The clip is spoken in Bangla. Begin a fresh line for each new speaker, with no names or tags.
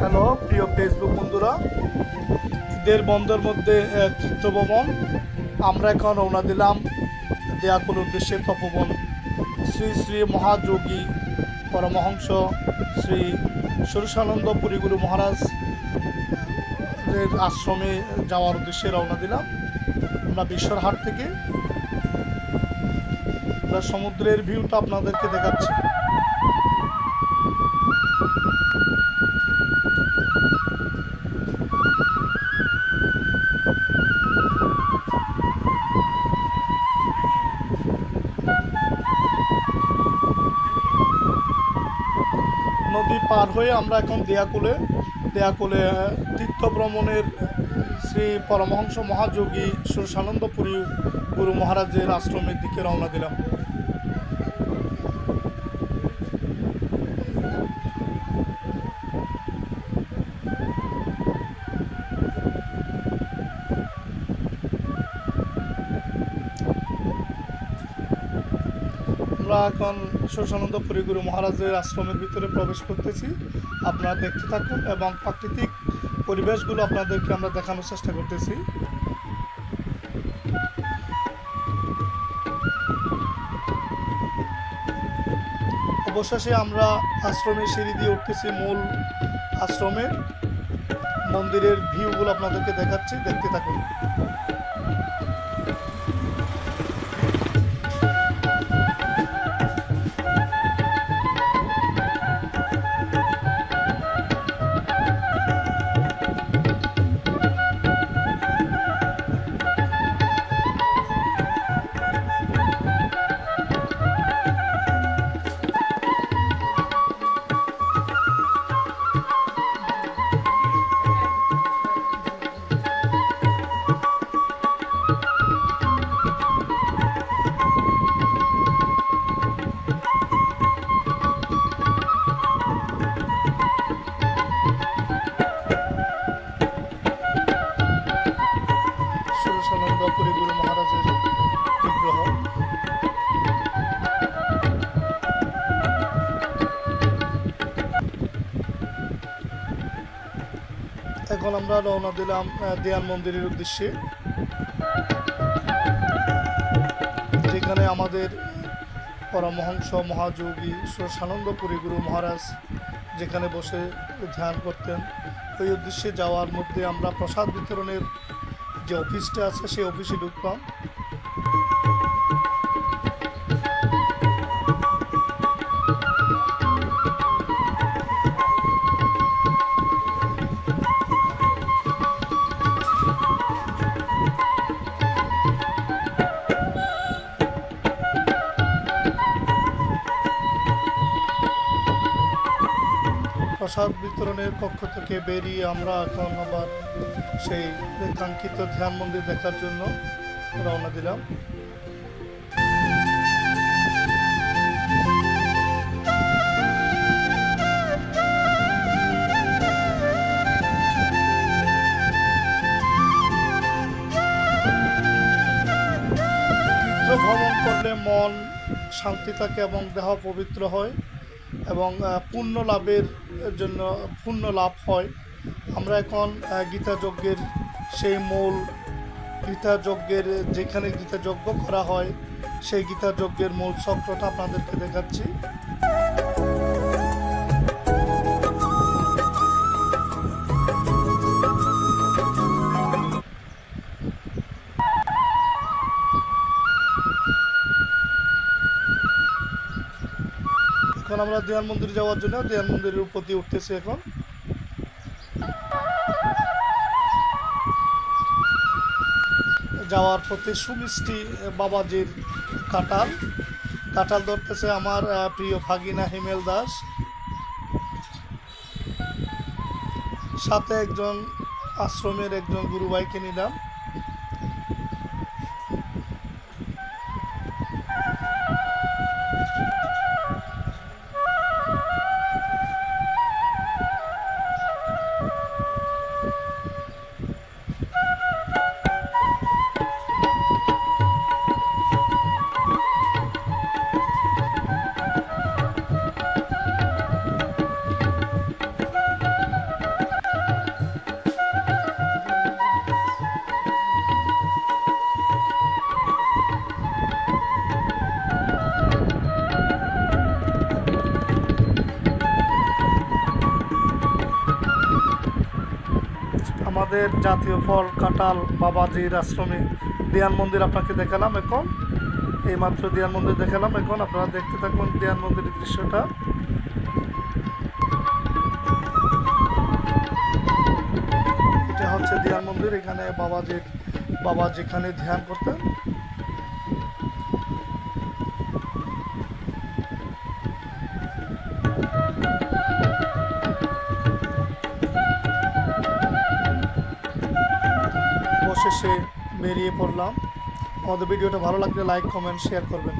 হ্যালো, প্রিয় ফেসবুক বন্ধুরা। ঈদের বন্ধের মধ্যে তীর্থভ্রমণ আমরা এখন রওনা দিলাম দেয়াকুল উদ্দেশ্যে তপবন। শ্রী শ্রী মহাযোগী পরমহংস শ্রী সুরসানন্দ পুরীগুরু মহারাজ এর আশ্রমে যাওয়ার উদ্দেশ্যে রওনা দিলাম। আমরা বিশ্বরহাট থেকে। আমরা সমুদ্রের ভিউটা আপনাদেরকে দেখাচ্ছি। পার হয়ে আমরা এখন দেয়াকুলে দেয়াকুলে আহ, তীর্থ ভ্রমণের শ্রী পরমহংস মহাযোগী সুরসানন্দপুরী গুরু মহারাজের আশ্রমের দিকে রওনা দিলাম। আমরা এখন সুরসানন্দপুরী গুরু মহারাজের আশ্রমের ভিতরে প্রবেশ করতেছি। আপনারা দেখতে থাকুন এবং প্রাকৃতিক পরিবেশগুলো আপনাদেরকে আমরা দেখানোর চেষ্টা করতেছি। অবশেষে আমরা আশ্রমের সিঁড়ি দিয়ে উঠতেছি মূল আশ্রমের মন্দিরের ভিউগুলো আপনাদেরকে দেখাচ্ছি, দেখতে থাকুন। এখন আমরা রওনা দিলাম দেয়াল মন্দিরের উদ্দেশ্যে। যেখানে আমাদের পরমহংস মহাযোগী সানন্দপুরী গুরু মহারাজ যেখানে বসে ধ্যান করতেন। ওই উদ্দেশ্যে যাওয়ার মধ্যে আমরা প্রসাদ বিতরণের যে অফিসটা আছে, সেই অফিসে ঢুকলাম। প্রসাদ বিতরণের কক্ষ থেকে বেরিয়ে আমরা এখন আবার সেই কাঙ্ক্ষিত ধ্যান মন্দির দেখার জন্য রওনা দিলাম। ভ্রমণ করলে মন শান্তি থাকে এবং দেহ পবিত্র হয়। এবং পূর্ণ লাভের জন্য, পূর্ণ লাভ হয়। আমরা এখন গীতাযজ্ঞের গীতা যজ্ঞের সেই মূল গীতা যজ্ঞের যেখানে গীতাযজ্ঞ করা হয়, সেই গীতা যজ্ঞের মূল চক্রটা আপনাদেরকে দেখাচ্ছি। এখন আমরা দেয়াল মন্দির যাওয়ার জন্য দেয়াল মন্দিরের উপর দিয়ে উঠতেছি এখন। যাওয়ার পথে সুমিষ্টি বাবাজির কাটাল কাটাল ধরতেছে আমার প্রিয় ভাগিনা হিমেল দাস। সাথে একজন আশ্রমের একজন গুরুভাইকে নিলাম। আমাদের জাতীয় ফল, কাঁঠাল বাবাজির আশ্রমে দিয়ান মন্দির আপনাকে দেখালাম এখন। এইমাত্র দিয়ান মন্দির দেখালাম এখন। আপনারা দেখতে থাকুন দিয়ান মন্দিরের দৃশ্যটা। এটা হচ্ছে দিয়ান মন্দির, এখানে বাবাজির, বাবা যেখানে ধ্যান করতেন অবশেষে বেরিয়ে পড়লাম। আমাদের ভিডিওটা ভালো লাগলে লাইক কমেন্ট শেয়ার করবেন।